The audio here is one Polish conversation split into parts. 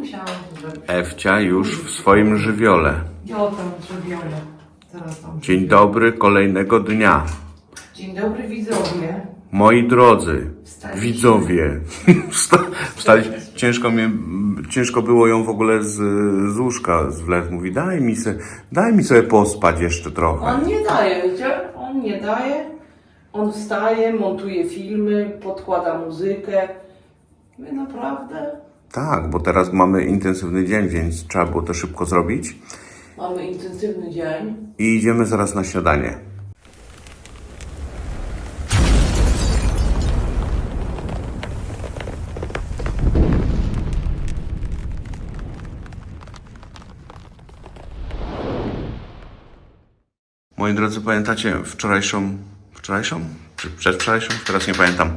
musiałam to zrobić. Ewcia już w swoim żywiole. Ja tam zrobione. Zaraz tam. Dzień dobry kolejnego dnia. Dzień dobry widzowie. Moi drodzy, Wstaliśmy. widzowie, Wsta- wstali, ciężko, mnie, ciężko było ją w ogóle z, z łóżka zwlec. Mówi, daj mi, se, daj mi sobie pospać jeszcze trochę. On nie daje, wiecie? On nie daje. On wstaje, montuje filmy, podkłada muzykę. My naprawdę Tak, bo teraz mamy intensywny dzień, więc trzeba było to szybko zrobić. mamy intensywny dzień. I idziemy zaraz na śniadanie. Moi drodzy, pamiętacie wczorajszą, wczorajszą? Czy przedwczorajszą? Teraz nie pamiętam.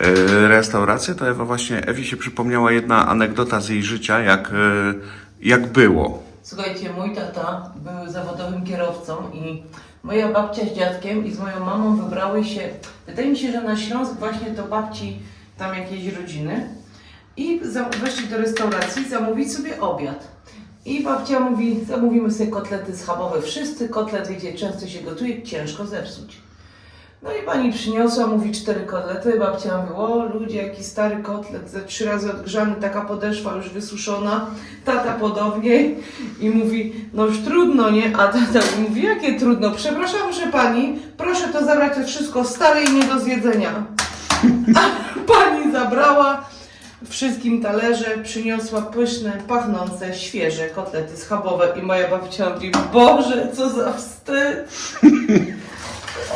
Yy, restaurację, to Ewa właśnie, Ewi się przypomniała jedna anegdota z jej życia, jak, yy, jak było. Słuchajcie, mój tata był zawodowym kierowcą i moja babcia z dziadkiem i z moją mamą wybrały się, wydaje mi się, że na Śląsk właśnie do babci tam jakiejś rodziny i weszli do restauracji zamówić sobie obiad. I babcia mówi, zamówimy sobie kotlety schabowe wszyscy, kotlet, wiecie, często się gotuje, ciężko zepsuć. No i pani przyniosła, mówi cztery kotlety, babcia mówi, o ludzie, jaki stary kotlet, ze trzy razy odgrzany, taka podeszwa już wysuszona, tata podobnie. I mówi, no już trudno, nie? A tata mówi, jakie trudno, przepraszam, że pani, proszę to zabrać to wszystko stare i nie do zjedzenia. A pani zabrała. Wszystkim talerze, przyniosła pyszne, pachnące, świeże kotlety schabowe. I moja babcia mówi, Boże, co za wstyd.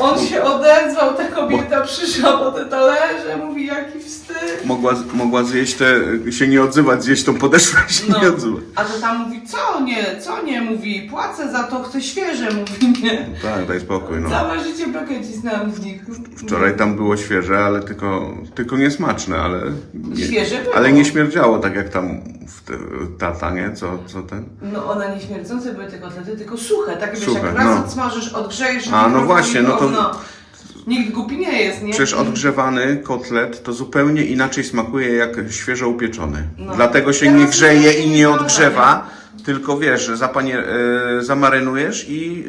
On się odezwał, ta kobieta przyszła po te talerze, mówi, jaki wstyd. Mogła, mogła zjeść te, się nie odzywać, zjeść tą podeszwę, się No. nie odzywać. A to tam mówi, co nie, co nie, mówi, płacę za to, chcę świeże, mówi, nie. Tak, daj spokój, no. Całe życie bekę cisnęłam z nich. Wczoraj tam było świeże, ale tylko, tylko niesmaczne, ale nie, Świeże było. ale nie śmierdziało tak jak tam w te, tata, nie? Co, co ten? No one nie śmierdzące były te kotlety, tylko suche, tak wiesz, Suche, jak raz no. odsmażysz, odgrzejesz. A, no właśnie, no to- Nikt głupi nie jest, nie? Przecież odgrzewany kotlet to zupełnie inaczej smakuje jak świeżo upieczony. No. Dlatego się Teraz nie grzeje nie i nie zgadzam. odgrzewa, tylko wiesz, zapanie, e, zamarynujesz i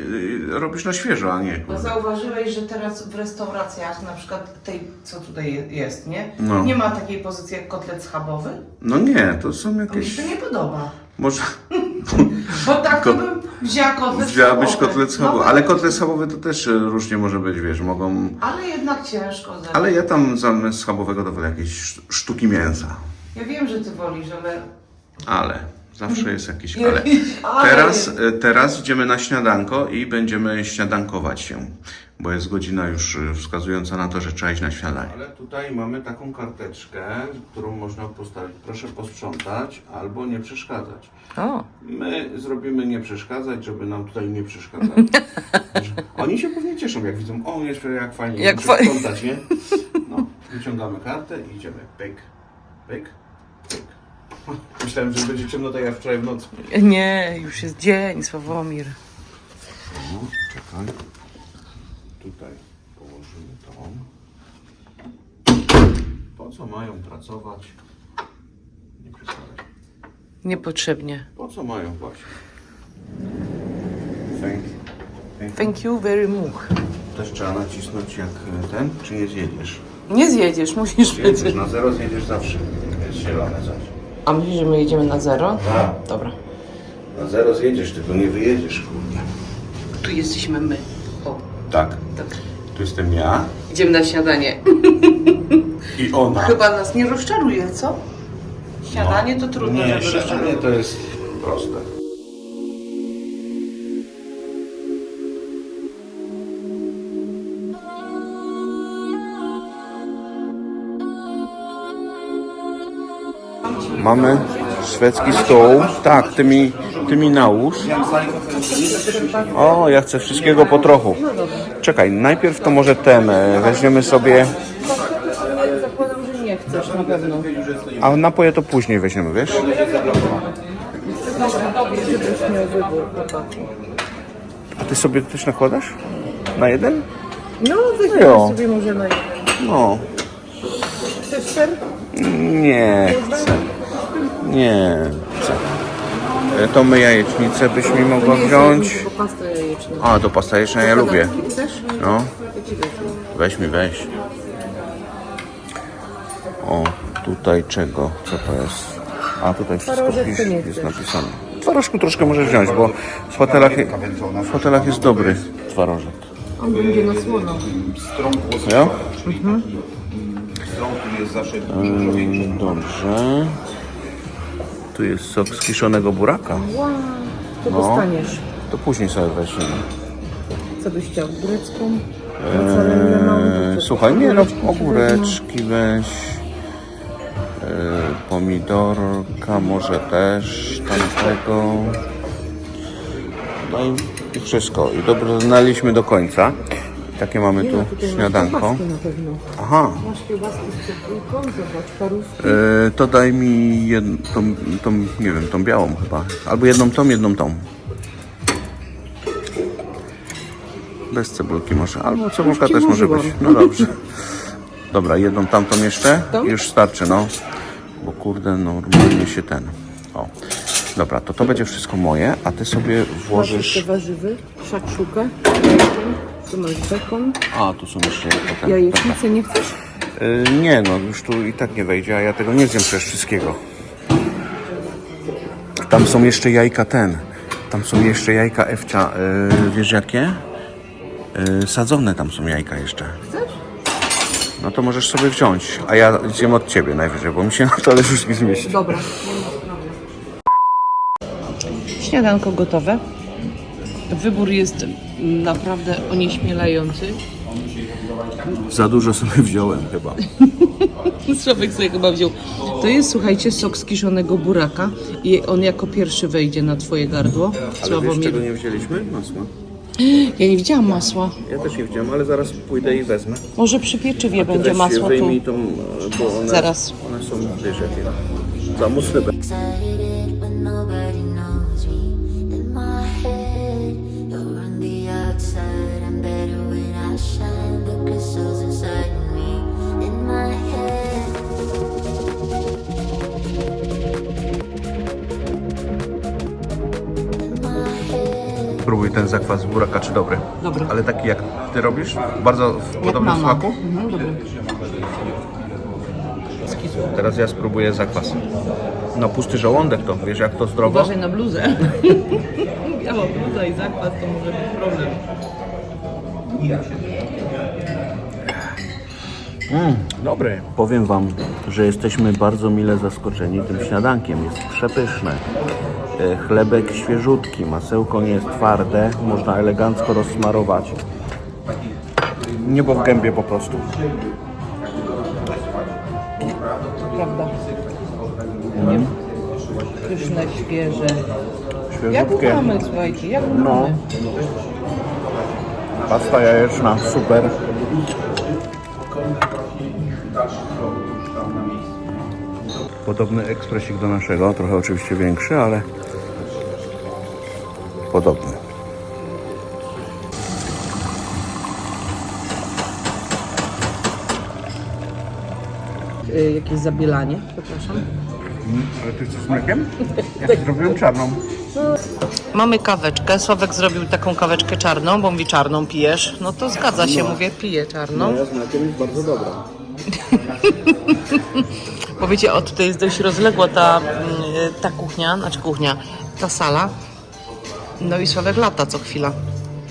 e, robisz na świeżo, a nie. Bo zauważyłeś, że teraz w restauracjach, na przykład tej, co tutaj je- jest, nie? No. Nie ma takiej pozycji jak kotlet schabowy? No nie, to są A mi jakieś... się to nie podoba. Może Bo tak to bym wzięła kotlet wzięłabyś schabowy. kotlet schabowy, No, ale kotlet schabowy to też różnie może być, wiesz, mogą... Ale jednak ciężko zero. Ale ja tam zamiast schabowego to wolę jakieś sz- sztuki mięsa. Ja wiem, że ty wolisz, ale... Ale, zawsze jest jakiś ale. Teraz, teraz idziemy na śniadanko i będziemy śniadankować się, bo jest godzina już e, wskazująca na to, że trzeba iść na śniadanie. Ale tutaj mamy taką karteczkę, którą można postawić. Proszę posprzątać albo nie przeszkadzać. O, My zrobimy nie przeszkadzać, żeby nam tutaj nie przeszkadzać. Oni się pewnie cieszą, jak widzą, o, jeszcze jak fajnie Jak jak fa- sprzątać, nie? No, wyciągamy kartę i idziemy. Pyk, pyk, pyk. Myślałem, że będzie ciemno, tak jak wczoraj w nocy. nie, już jest dzień, Sławomir. No, czekaj. Tutaj położymy to. Po co mają pracować? Nie przeszkadzać. Niepotrzebnie. Po co mają właśnie? Thank you. Thank you. Thank you very much. Też trzeba nacisnąć jak e, ten, czy nie zjedziesz? Nie zjedziesz, musisz Zjedziesz, być. na zero zjedziesz zawsze. Jest zielone zaś. A myślisz, że my jedziemy na zero? Tak. Dobra. Na zero zjedziesz, tylko nie wyjedziesz, kurde. Tu jesteśmy my. O, Tak. tak. Tu jestem ja Idziemy na śniadanie. i ona. Chyba nas nie rozczaruje, co? Śniadanie to trudno, Nie, żeby rozczarować. to jest proste. Mamy szwedzki stół. Tak, ty mi, ty mi nałóż. O, ja chcę wszystkiego po trochu. Czekaj, najpierw to może ten, e, weźmiemy sobie, Zakładam, że nie chcesz na pewno. a napoje to później weźmiemy, wiesz? A ty sobie też nakładasz? Na jeden? No, weźmiemy sobie może na No, Chcesz ser? Nie chcę. Nie. Co? E, To my jajecznicę byś mi mogła wziąć. A, to pasta jajeczna ja lubię. No, weź mi, weź. O, tutaj czego? Co to jest? A, tutaj wszystko pisz, jest napisane. Twarożku troszkę możesz wziąć, bo w hotelach, w hotelach jest dobry twarożek. On będzie na słono. Ja? Strąg jest zawsze Mm, Dobrze. Tu jest sok z kiszonego buraka. Wow, to No. dostaniesz. To później sobie weźmiemy. Co byś chciał? Grecką? Mozzarellę małą? Eee, słuchaj, nie no, ogóreczki weź. Eee, pomidorka może też tamtego. No i, i wszystko. I dobrze znaliśmy do końca. Takie mamy tu masz śniadanko. Aha, Masz kiełbaski z cebulką, zobacz, parówki. eee, to daj mi jedną, tą, tą, nie wiem, tą białą chyba. Albo jedną tą, jedną tą. Bez cebulki może, albo cebulka też może być. No dobrze. Dobra, jedną tamtą jeszcze? Tą? Już starczy, no. Bo kurde, normalnie się ten. O. Dobra, to to będzie wszystko moje, a ty sobie Masz włożysz... warzywy, szakszukę, bacon, tu masz bekon. A, tu są jeszcze... Ten, Jajecznicę nie chcesz? Y, nie, no już tu i tak nie wejdzie, a ja tego nie zjem przecież wszystkiego. Tam są jeszcze jajka ten. Tam są jeszcze jajka Ewcia. Y, wiesz jakie? Y, sadzone tam są jajka jeszcze. Chcesz? No to możesz sobie wziąć, a ja zjem od ciebie najwyżej, bo mi się na talerz nie zmieści. Dobra. Śniadanko gotowe. Wybór jest naprawdę onieśmielający. Za dużo sobie wziąłem chyba. Sławek sobie chyba wziął. To jest, słuchajcie, sok z kiszonego buraka i on jako pierwszy wejdzie na twoje gardło. Ale wiesz czego nie wzięliśmy? Masła. Ja nie widziałam masła. Ja też nie wziąłem, ale zaraz pójdę i wezmę. Może przy pieczywie będzie masło tu. tą, bo one, Zaraz. one są, wiesz jakie, za mocne. Spróbuj ten zakwas buraka, czy dobry. Dobry. Ale taki jak ty robisz? Bardzo w Jak podobnym mama. smaku? Mhm, dobry. Teraz ja spróbuję zakwas. No pusty żołądek to, wiesz jak to zdrowo? Uważaj na bluzę. Biała bluza i zakwas to może być problem. Mm, dobry. Powiem Wam, że jesteśmy bardzo mile zaskoczeni tym śniadankiem. Jest przepyszne. Chlebek świeżutki, masełko nie jest twarde, można elegancko rozsmarować. Niebo w gębie po prostu. Prawda. Pyszne, świeże. Jak Świeżutkie. mamy, słuchajcie, jak No. mamy. Pasta jajeczna, super. Podobny ekspresik do naszego, trochę oczywiście większy, ale podobny. Y, jakieś zabielanie, przepraszam. Ale ty chcesz z mlekiem? Ja zrobiłem czarną. Mamy kaweczkę. Sławek zrobił taką kaweczkę czarną, bo mówi czarną pijesz. No to zgadza się, mówię, piję czarną. z mlekiem jest bardzo dobra. Bo wiecie, o tutaj jest dość rozległa ta, mm, ta kuchnia, znaczy kuchnia, ta sala. No i Sławek lata co chwila.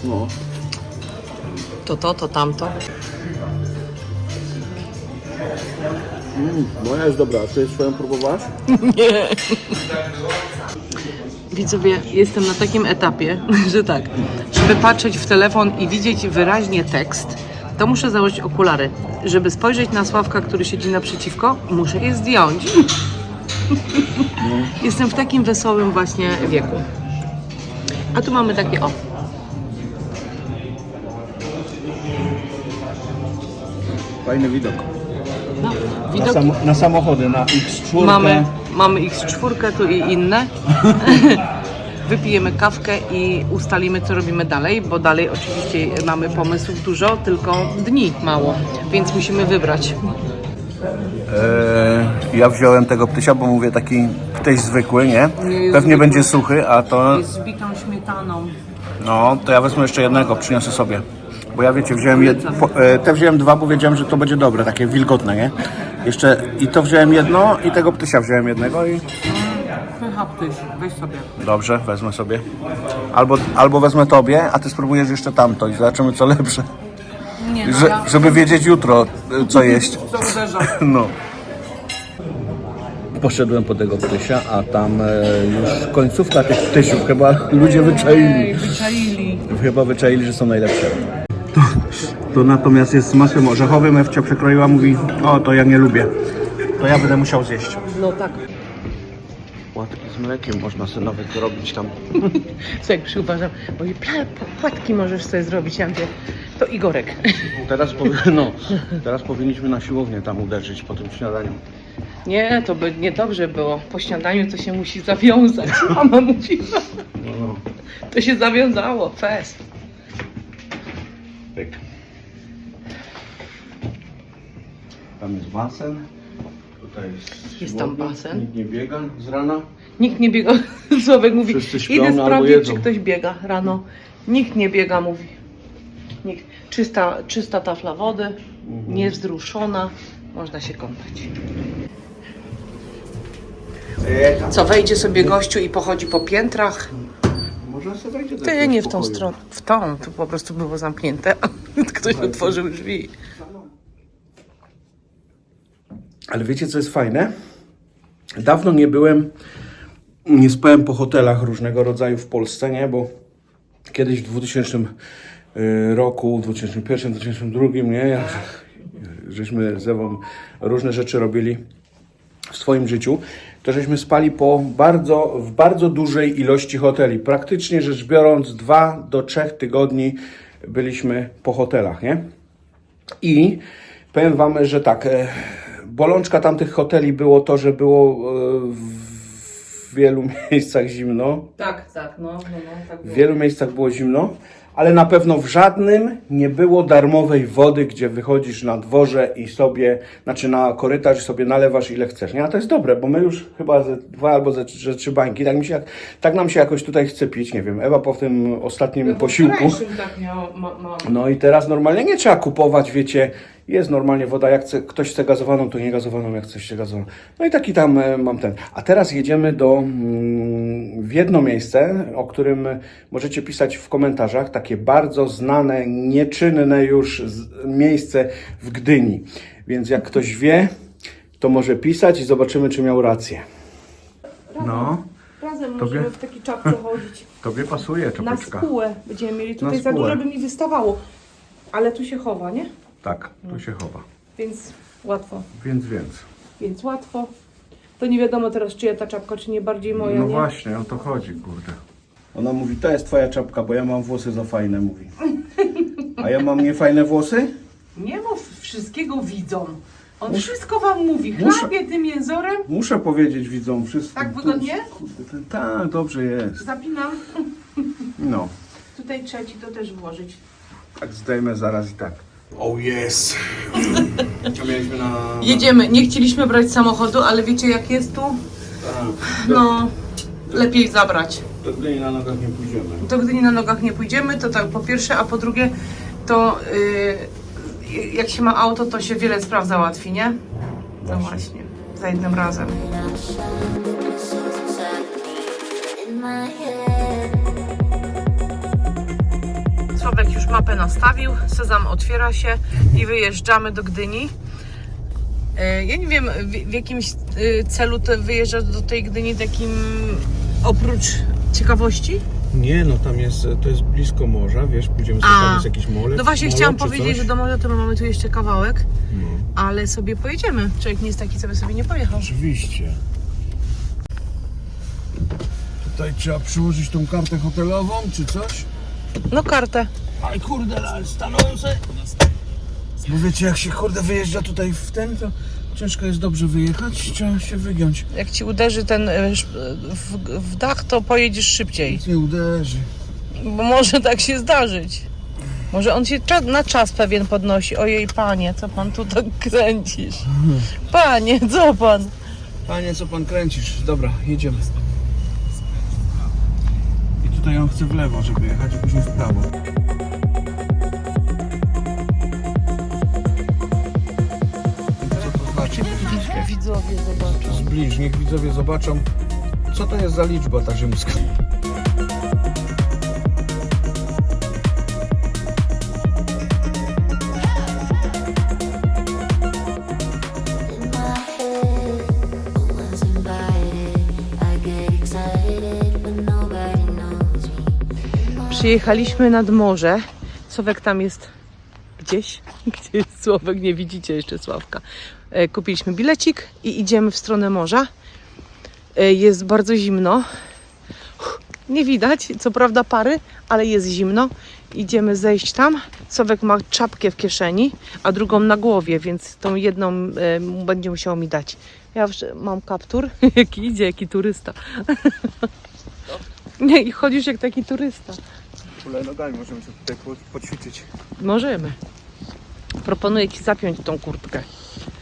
No. To to, to tamto. Moja jest dobra, a ty swoją próbowałaś? Nie. Widzowie, jestem na takim etapie, że tak, żeby patrzeć w telefon i widzieć wyraźnie tekst, to muszę założyć okulary. Żeby spojrzeć na Sławka, który siedzi naprzeciwko, muszę je zdjąć. Jestem w takim wesołym właśnie wieku. A tu mamy takie, o, Fajny widok. no, Na, widoki. sam, na samochody, na X4. Mamy, mamy X4 tu i inne. Wypijemy kawkę i ustalimy, co robimy dalej, bo dalej oczywiście mamy pomysłów dużo, tylko dni mało, więc musimy wybrać. Ja wziąłem tego ptysia, bo mówię taki ptyś zwykły, nie? Pewnie będzie suchy, a to Jest z bitą śmietaną. No, to ja wezmę jeszcze jednego, przyniosę sobie. Bo ja wiecie, wziąłem jed... po, e, te wziąłem dwa, bo wiedziałem, że to będzie dobre, takie wilgotne, nie? Jeszcze i to wziąłem jedno i tego ptysia wziąłem jednego i Pycha ptyś, weź sobie. dobrze, wezmę sobie. Albo, albo wezmę tobie, a ty spróbujesz jeszcze tamto i zobaczymy co lepsze. Nie no, Że, ja żeby wiedzieć jutro e, co jeść. co uderzam. No. Poszedłem po tego ptysia, a tam e, już końcówka tych ptysiów, chyba ludzie wyczaili. Ej, wyczaili. Chyba wyczaili, że są najlepsze. To, to natomiast jest z masłem orzechowym, Ewcia przekroiła, mówi, o to ja nie lubię. To ja będę musiał zjeść. No tak. Płatki z mlekiem można sobie nawet zrobić tam. Co jak przyuważam, bo i pla- płatki możesz sobie zrobić, ja mówię, to Igorek. Teraz, powi- no, teraz powinniśmy na siłownię tam uderzyć po tym śniadaniu. Nie, to by niedobrze było. Po śniadaniu to się musi zawiązać. Mama mówiła. No, no. To się zawiązało, fest. Pyk. Tam jest basen. Tutaj jest, Jest tam siłownia. basen. Nikt nie biega z rana. Nikt nie biega, Słowek mówi, Wszyscy śpią idę albo sprawdzić, jedzą. czy ktoś biega rano. Nikt nie biega, mówi. Nikt. Czysta, czysta tafla wody, Mhm. niewzruszona, można się kąpać. E. Co, wejdzie sobie gościu i pochodzi po piętrach? Może sobie wejdzie do Ty, nie w tą stronę. W tą, tu po prostu było zamknięte. Ktoś otworzył drzwi. Ale wiecie, co jest fajne? Dawno nie byłem, nie spałem po hotelach różnego rodzaju w Polsce, nie? Bo kiedyś w 2000 y, roku, 2001, 2002, nie? Ja, żeśmy z Ewą różne rzeczy robili w swoim życiu, to żeśmy spali po bardzo, w bardzo dużej ilości hoteli. Praktycznie rzecz biorąc, dwa do trzech tygodni byliśmy po hotelach, nie? I powiem Wam, że tak, e, bolączka tamtych hoteli było to, że było e, w wielu miejscach zimno. Tak, tak, no, no, no tak W wielu miejscach było zimno, ale na pewno w żadnym nie było darmowej wody, gdzie wychodzisz na dworze i sobie, znaczy na korytarz i sobie nalewasz ile chcesz. Nie, a to jest dobre, bo my już chyba ze dwa albo ze, ze trzy bańki, tak, mi się, tak nam się jakoś tutaj chce pić, nie wiem, Ewa po tym ostatnim posiłku. tak miało, ma, ma. No i teraz normalnie nie trzeba kupować, wiecie, jest normalnie woda, jak chce, ktoś chce gazowaną, to nie gazowaną, jak chce się gazowaną. No i taki tam e, mam ten. A teraz jedziemy do, mm, w jedno miejsce, o którym możecie pisać w komentarzach, takie bardzo znane, nieczynne już miejsce w Gdyni. Więc jak ktoś wie, to może pisać i zobaczymy, czy miał rację. No, Razem Tobie? możemy w takiej czapce chodzić. tobie pasuje Na spółę będziemy mieli. Tutaj za dużo by mi wystawało. Ale tu się chowa, nie? Tak, tu się chowa. Więc łatwo. Więc, więc. Więc łatwo. To nie wiadomo teraz, czyja ta czapka, czy nie bardziej moja, No nie? właśnie, o to chodzi, kurde. Ona mówi, to jest twoja czapka, bo ja mam włosy za fajne, mówi. A ja mam niefajne włosy? Nie mów, wszystkiego widzą. On wszystko wam mówi. Muszę- Chlapie tym jęzorem, Muszę powiedzieć widzom wszystko. Tak wygodnie? Kurde, ten- tak, dobrze jest. zapinam. No, Tutaj trzeci to też włożyć. tak zdejmę zaraz i tak. Oh yes! Mieliśmy na... Jedziemy. Nie chcieliśmy brać samochodu, ale wiecie jak jest tu? No, lepiej zabrać. Do Gdyni na nogach nie pójdziemy. To Gdyni na nogach nie pójdziemy, to tak po pierwsze, a po drugie, to yy, jak się ma auto, to się wiele spraw załatwi, nie? No właśnie, za jednym razem. In my head. Mapę nastawił, sezam otwiera się i wyjeżdżamy do Gdyni. E, Ja nie wiem, w, w jakimś e, celu ty wyjeżdżasz do tej Gdyni takim oprócz ciekawości? Nie, no tam jest, to jest blisko morza, wiesz, pójdziemy sobie tam jest jakiś mole. No właśnie molo chciałam powiedzieć, coś. że do morza to my mamy tu jeszcze kawałek, No. ale sobie pojedziemy. Człowiek nie jest taki, co by sobie nie pojechał. Oczywiście. Tutaj trzeba przyłożyć tą kartę hotelową, czy coś? No kartę. Ale kurde, ale stanące. Bo wiecie, jak się kurde wyjeżdża tutaj w ten, to ciężko jest dobrze wyjechać, trzeba się wygiąć. Jak ci uderzy ten e, sz- w, w dach, to pojedziesz szybciej. Nic nie uderzy. Bo może tak się zdarzyć. Może on się cza- na czas pewien podnosi. Ojej, panie, co pan tu tak kręcisz? Panie, co pan? Panie, co pan kręcisz? Dobra, jedziemy. I tutaj on chce w lewo, żeby jechać, a później w prawo. Znaczy? Widzowie zobaczą. Zbliż, niech widzowie zobaczą, co to jest za liczba ta rzymska. Przyjechaliśmy nad morze. Sławek tam jest gdzieś. Gdzie jest Sławek? Nie widzicie jeszcze Sławka. E, Kupiliśmy bilecik i idziemy w stronę morza. E, Jest bardzo zimno. Nie widać, co prawda pary, ale jest zimno. Idziemy zejść tam. Sławek ma czapkę w kieszeni, a drugą na głowie, więc tą jedną e, będzie musiał mi dać. Ja już mam kaptur. Jaki idzie, jaki turysta. Nie, i chodzisz jak taki turysta. Hulaj nogami możemy sobie tutaj po- poćwiczyć. Możemy. Proponuję ci zapiąć tą kurtkę.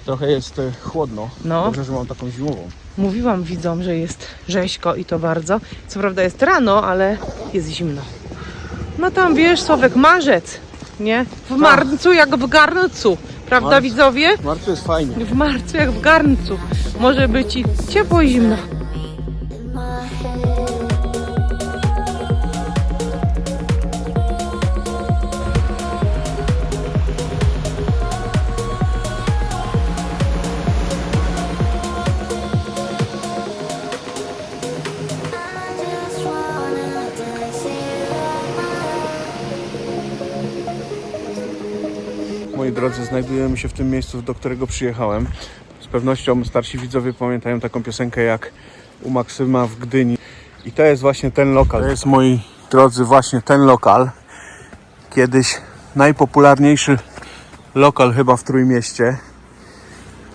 Trochę jest e, chłodno. No. Dobrze, że mam taką zimową. Mówiłam widzom, że jest rzeźko i to bardzo. Co prawda jest rano, ale jest zimno. No tam wiesz, Sławek, marzec, nie? W marcu jak w garncu. Prawda Marc. widzowie? W marcu jest fajnie. W marcu jak w garncu. Może być i ciepło i zimno. Drodzy, znajdujemy się w tym miejscu, do którego przyjechałem. Z pewnością starsi widzowie pamiętają taką piosenkę jak u Maksyma w Gdyni. I to jest właśnie ten lokal. To jest, moi drodzy, właśnie ten lokal. Kiedyś najpopularniejszy lokal chyba w Trójmieście.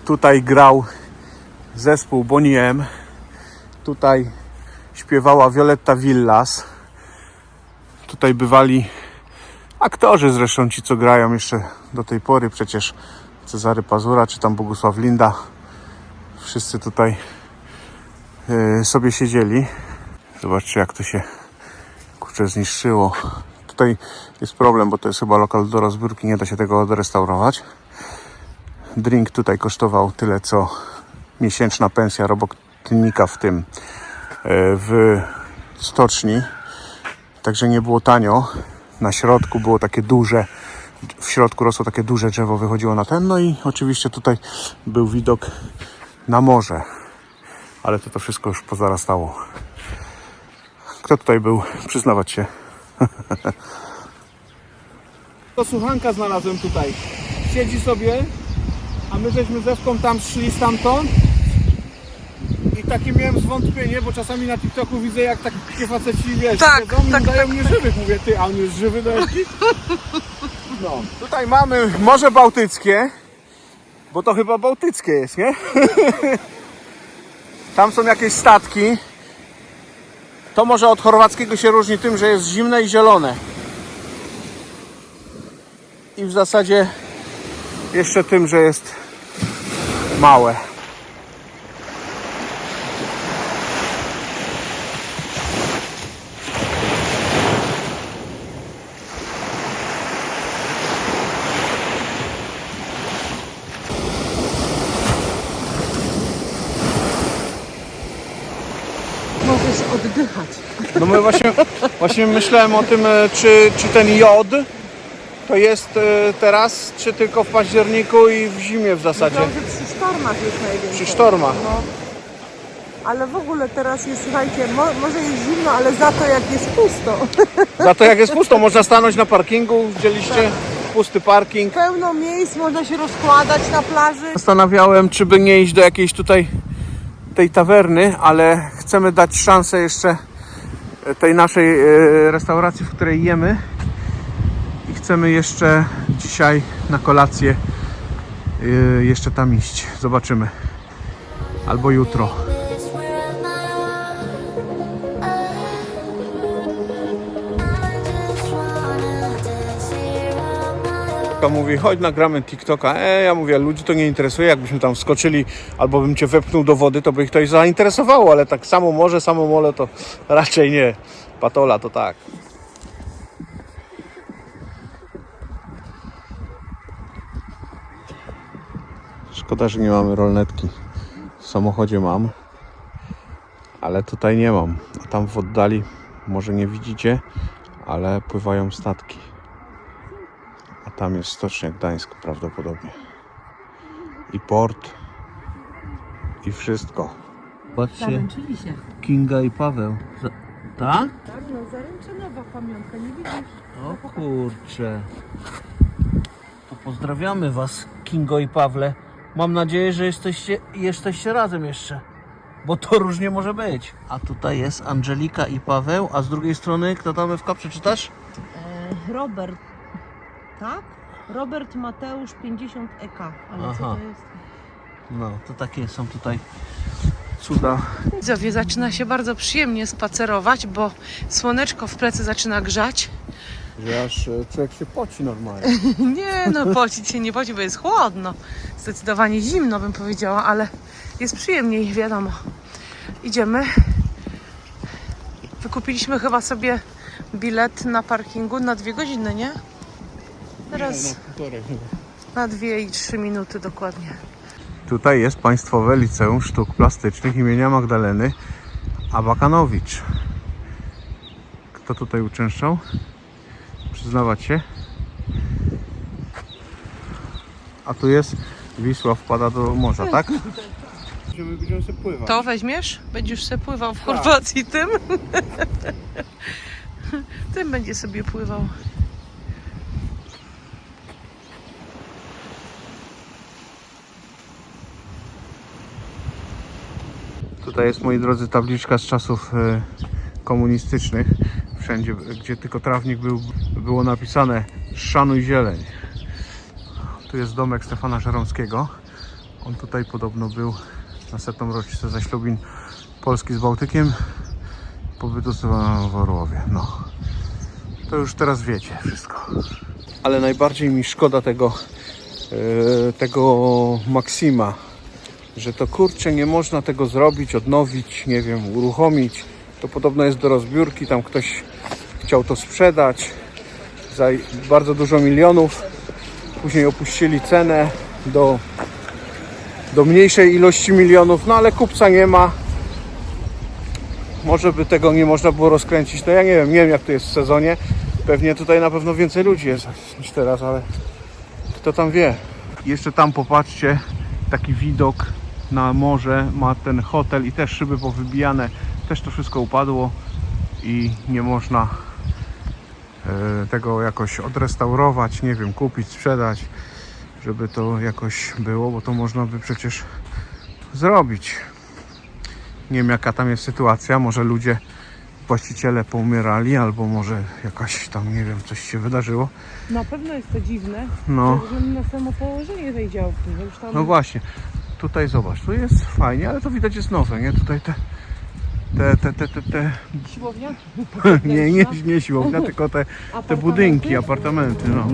Tutaj grał zespół Bonnie M. Tutaj śpiewała Violetta Villas. Tutaj bywali aktorzy zresztą ci, co grają jeszcze do tej pory, przecież Cezary Pazura czy tam Bogusław Linda, wszyscy tutaj yy, sobie siedzieli. Zobaczcie jak to się kurczę zniszczyło. Tutaj jest problem, bo to jest chyba lokal do rozbiórki, nie da się tego odrestaurować. Drink tutaj kosztował tyle, co miesięczna pensja robotnika w tym, yy, w stoczni. Także nie było tanio. Na środku było takie duże, w środku rosło takie duże drzewo, wychodziło na ten. No i oczywiście tutaj był widok na morze. Ale to to wszystko już pozarastało. Kto tutaj był? Przyznawać się. To słuchanka znalazłem tutaj. Siedzi sobie, a my żeśmy z Ewką tam szli stamtąd. I takie miałem zwątpienie, bo czasami na TikToku widzę jak takie faceci, wiesz, Tak, siedzą i tak, udają mnie żywych. Mówię, ty, a on jest żywy do Ewki? No. Tutaj mamy Morze Bałtyckie, bo to chyba bałtyckie jest, nie? Tam są jakieś statki. To może od chorwackiego się różni tym, że jest zimne i zielone. I w zasadzie jeszcze tym, że jest małe. Mogłeś oddychać. No my właśnie, myślałem o tym, e, czy, czy ten jod to jest e, teraz, czy tylko w październiku i w zimie w zasadzie. Że przy sztormach jest najwięcej. Przy sztormach. No. Ale w ogóle teraz jest, słuchajcie, mo, może jest zimno, ale za to jak jest pusto. Za to jak jest pusto, można stanąć na parkingu, widzieliście? Pusty parking. Pełno miejsc, można się rozkładać na plaży. Zastanawiałem, czy by nie iść do jakiejś tutaj tej tawerny, ale chcemy dać szansę jeszcze tej naszej e, restauracji, w której jemy. I chcemy jeszcze dzisiaj na kolację e, jeszcze tam iść. Zobaczymy. Albo jutro. Agnieszka mówi, chodź nagramy TikToka. E, ja mówię, ludzi to nie interesuje, jakbyśmy tam wskoczyli albo bym cię wepchnął do wody, to by ich to zainteresowało, ale tak samo morze, samo mole to raczej nie. Patola to tak. Szkoda, że nie mamy rolnetki. W samochodzie mam, ale tutaj nie mam. A tam w oddali, może nie widzicie, ale pływają statki. Tam jest Stocznia Gdańsk prawdopodobnie. I port. I wszystko. Patrzcie, Zaręczyli się. Kinga i Paweł. Tak? Tak, no zaręczynowa pamiątka, nie widzisz? O kurcze. To pozdrawiamy Was, Kingo i Pawle. Mam nadzieję, że jesteście, jesteście razem jeszcze. Bo to różnie może być. A tutaj jest Angelika i Paweł, a z drugiej strony kto tam w przeczytasz? Robert, tak? Robert Mateusz 50 EK. Ale Aha. co to jest? No, to takie są tutaj cuda. Widzowie, zaczyna się bardzo przyjemnie spacerować, bo słoneczko w plecy zaczyna grzać. Że aż e, człowiek się poci normalnie. Nie no, pocić się nie poci, bo jest chłodno. Zdecydowanie zimno bym powiedziała, ale jest przyjemniej, wiadomo. Idziemy. Wykupiliśmy chyba sobie bilet na parkingu na dwie godziny, nie? Teraz na dwie i trzy minuty dokładnie. Tutaj jest Państwowe Liceum Sztuk Plastycznych imienia Magdaleny Abakanowicz. Kto tutaj uczęszczał? Przyznawać się? A tu jest Wisła wpada do morza, tak? Będziemy, będziemy sobie pływać. To weźmiesz? Będziesz sobie pływał w Chorwacji tym? tym będzie sobie pływał. Tutaj jest, moi drodzy, tabliczka z czasów e, komunistycznych. Wszędzie, gdzie tylko trawnik był, było napisane szanuj zieleń. Tu jest domek Stefana Żeromskiego. On tutaj podobno był na setną rocznicę zaślubin Polski z Bałtykiem. Pobytu Stefana w Orłowie. No. To już teraz wiecie wszystko. Ale najbardziej mi szkoda tego, e, tego Maksima, że to kurczę nie można tego zrobić, odnowić, nie wiem, uruchomić. To podobno jest do rozbiórki, tam ktoś chciał to sprzedać za bardzo dużo milionów. Później opuścili cenę do, do mniejszej ilości milionów, no ale kupca nie ma. Może by tego nie można było rozkręcić, no ja nie wiem, nie wiem jak to jest w sezonie. Pewnie tutaj na pewno więcej ludzi jest niż teraz, ale kto tam wie. Jeszcze tam popatrzcie, taki widok na morze, ma ten hotel i też szyby powybijane, też to wszystko upadło i nie można e, tego jakoś odrestaurować, nie wiem, kupić, sprzedać, żeby to jakoś było, bo to można by przecież zrobić. Nie wiem jaka tam jest sytuacja, może ludzie, właściciele poumierali, albo może jakaś tam, nie wiem, coś się wydarzyło. Na pewno jest to dziwne, No. na samo położenie tej działki. No właśnie, tutaj zobacz, tu jest fajnie, ale to widać jest nowe, nie? Tutaj te, te, te, te, te, te siłownia? nie, nie, nie siłownia, tylko te, te budynki, apartamenty, no.